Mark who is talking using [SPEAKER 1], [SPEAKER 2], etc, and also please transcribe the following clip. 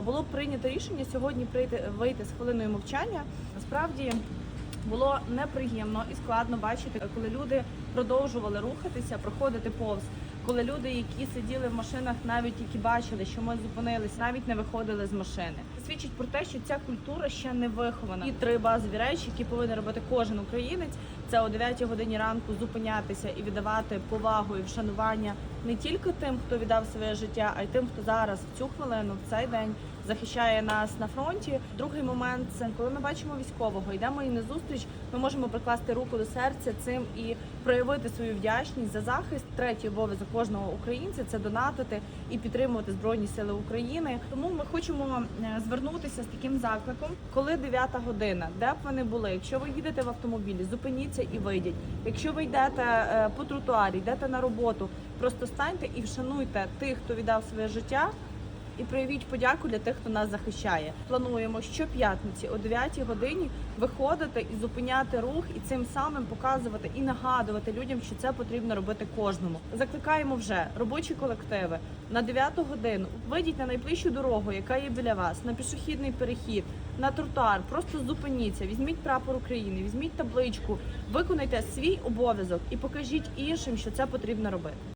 [SPEAKER 1] було прийнято рішення сьогодні прийти вийти з хвилиною мовчання. Насправді було неприємно і складно бачити, коли люди продовжували рухатися, проходити повз. Коли люди, які сиділи в машинах, навіть які бачили, що ми зупинилися, навіть не виходили з машини. Свідчить про те, що ця культура ще не вихована. І три базові речі, які повинен робити кожен українець, це о 9 годині ранку зупинятися і віддавати повагу і вшанування не тільки тим, хто віддав своє життя, а й тим, хто зараз в цю хвилину, в цей день захищає нас на фронті. Другий момент це коли ми бачимо військового, йдемо і на зустріч. Ми можемо прикласти руку до серця цим і проявити свою вдячність за захист. Третій обов'язок кожного українця це донатити і підтримувати збройні сили України. Тому ми хочемо е, звернутися з таким закликом, коли 9 година, де б ви не були, якщо ви їдете в автомобілі, зупиніться і вийдіть. Якщо ви йдете е, по тротуарі, йдете на роботу, просто станьте і вшануйте тих, хто віддав своє життя. І проявіть подяку для тих, хто нас захищає. Плануємо щоп'ятниці о 9 годині виходити і зупиняти рух, і цим самим показувати і нагадувати людям, що це потрібно робити кожному. Закликаємо вже робочі колективи на 9 годину. Вийдіть на найближчу дорогу, яка є біля вас, на пішохідний перехід, на тротуар. Просто зупиніться, візьміть прапор України, візьміть табличку, виконайте свій обов'язок і покажіть іншим, що це потрібно робити.